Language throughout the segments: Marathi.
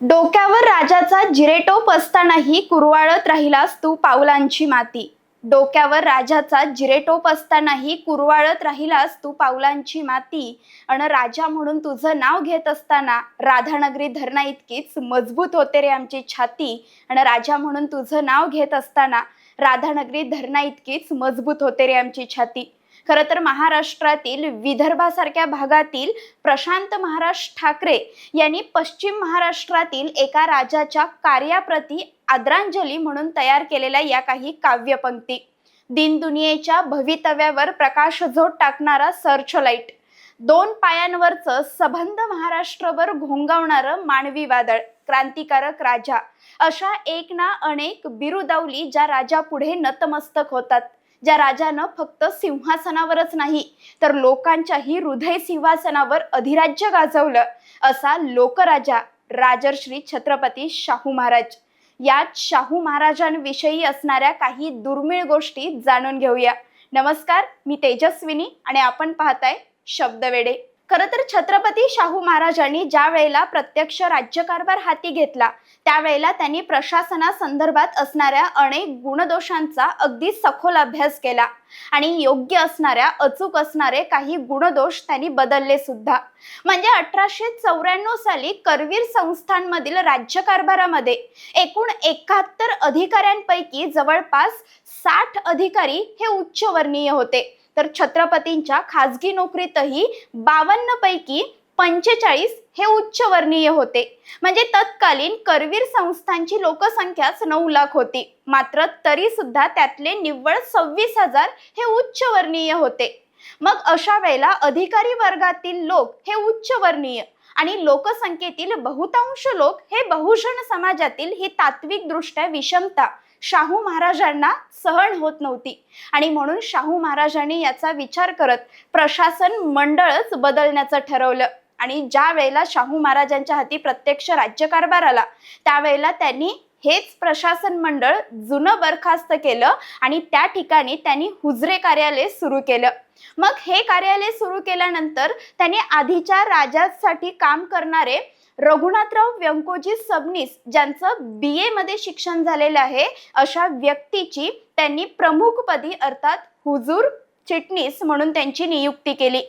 डोक्यावर राजाचा जिरेटोप असतानाही कुरवाळत राहिलास तू पावलांची माती. डोक्यावर राजाचा जिरेटोप असतानाही कुरवाळत राहिलास तू पावलांची माती. अन राजा म्हणून तुझं नाव घेत असताना राधानगरी धरणा इतकीच मजबूत होते रे आमची छाती. आणि राजा म्हणून तुझं नाव घेत असताना राधानगरी धरणा इतकीच मजबूत होते रे आमची छाती. खरं तर महाराष्ट्रातील विदर्भासारख्या भागातील प्रशांत महाराज ठाकरे यांनी पश्चिम महाराष्ट्रातील एका राजाच्या कार्याप्रती आदरांजली म्हणून तयार केलेल्या या काही काव्यपंक्ती. दिनदुनियेच्या भवितव्यावर प्रकाशझोत टाकणारा सर्च लाइट. दोन पायांवरचं सबंध महाराष्ट्रभर घोंगावणारं मानवी वादळ क्रांतिकारक राजा. अशा एक ना अनेक बिरुदावली ज्या राजा पुढे नतमस्तक होतात. ज्या राजानं फक्त सिंहासनावरच नाही तर लोकांच्याही हृदय सिंहासनावर अधिराज्य गाजवलं असा लोकराजा राजर्श्री छत्रपती शाहू महाराज. यात शाहू महाराजांविषयी असणाऱ्या काही दुर्मिळ गोष्टी जाणून घेऊया. नमस्कार मी तेजस्विनी आणि आपण पाहताय शब्दवेडे. खरं तर छत्रपती शाहू महाराजांनी ज्या वेळेला प्रत्यक्ष राज्यकारभार हाती घेतला त्यावेळेला त्यांनी प्रशासनासंदर्भात असणाऱ्या अनेक गुणदोषांचा अगदी सखोल अभ्यास केला. आणि योग्य असणाऱ्या अचूक असणारे काही गुणदोष त्यांनी बदलले सुद्धा. म्हणजे अठराशे चौऱ्याण्णव साली करवीर संस्थांमधील राज्यकारभारामध्ये एकूण एकाहत्तर अधिकाऱ्यांपैकी जवळपास साठ अधिकारी हे उच्चवर्णीय होते. तर छत्रपतींच्या खाजगी नोकरीतही बावन्न पैकी पंचेचाळीस हे उच्चवर्णीय होते. म्हणजे तत्कालीन करवीर संस्थांची लोकसंख्याच नऊ लाख होती. मात्र तरी सुद्धा त्यातले निव्वळ सव्वीस हजार हे उच्चवर्णीय होते. मग अशा वेळेला अधिकारी वर्गातील लोक हे उच्चवर्णीय आणि लोकसंख्येतील बहुतांश लोक हे बहुजन समाजातील ही तात्विक दृष्ट्या विषमता शाहू महाराजांना सहन होत नव्हती. आणि म्हणून शाहू महाराजांनी याचा विचार करत प्रशासन मंडळच बदलण्याचं ठरवलं. आणि ज्या वेळेला शाहू महाराजांच्या हाती प्रत्यक्ष राज्यकारभार आला त्यावेळेला त्यांनी हेच प्रशासन मंडळ जुनं बरखास्त केलं आणि त्या ठिकाणी त्यांनी हुजरे कार्यालय सुरू केलं. मग हे कार्यालय सुरू केल्यानंतर त्यांनी आधीच्या राजासाठी काम करणारे रघुनाथराव व्यंकोजी सबनीस ज्यांचं बी ए मध्ये शिक्षण झालेलं आहे अशा व्यक्तीची त्यांनी प्रमुखपदी अर्थात हुजूर चिटणीस म्हणून त्यांची नियुक्ती केली.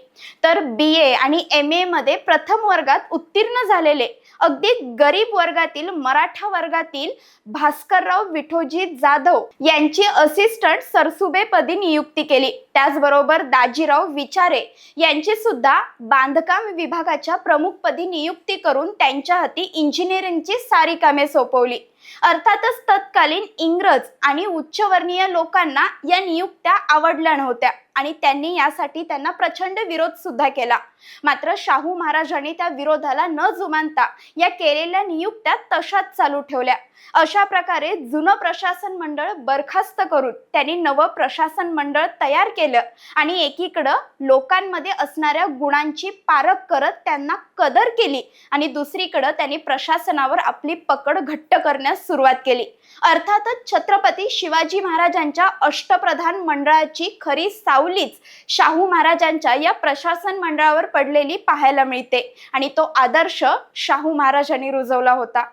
तर बी ए आणि एम ए मध्ये प्रथम वर्गात उत्तीर्ण झालेले अगदी गरीब वर्गातील मराठा वर्गातील भास्करराव विठोजी जाधव यांची असिस्टंट सरसुबेपदी नियुक्ती केली. त्याचबरोबर दाजीराव विचारे यांची सुद्धा बांधकाम विभागाच्या प्रमुखपदी नियुक्ती करून त्यांच्या हाती इंजिनिअरिंगची सारी कामे सोपवली. अर्थातच तत्कालीन इंग्रज आणि उच्चवर्णीय लोकांना या नियुक्त्या आवडल्या नव्हत्या. आणि त्यांनी यासाठी त्यांना प्रचंड विरोध सुद्धा केला. मात्र शाहू महाराजांनी त्या विरोधाला न जुमानता या केलेल्या नियुक्त्या तशाच चालू ठेवल्या. अशा प्रकारे जुनं प्रशासन मंडळ बरखास्त करून त्यांनी नवं प्रशासन मंडळ तयार केलं आणि एकीकडं लोकांमध्ये असणाऱ्या गुणांची पारख करत त्यांना कदर केली आणि दुसरीकडं त्यांनी प्रशासनावर आपली पकड घट्ट करण्यास सुरुवात केली. अर्थातच छत्रपती शिवाजी महाराजांच्या अष्टप्रधान मंडळाची खरी सावलीच शाहू महाराजांच्या या प्रशासन मंडळावर पडलेली पाहायला मिळते. आणि तो आदर्श शाहू महाराजांनी रुजवला होता.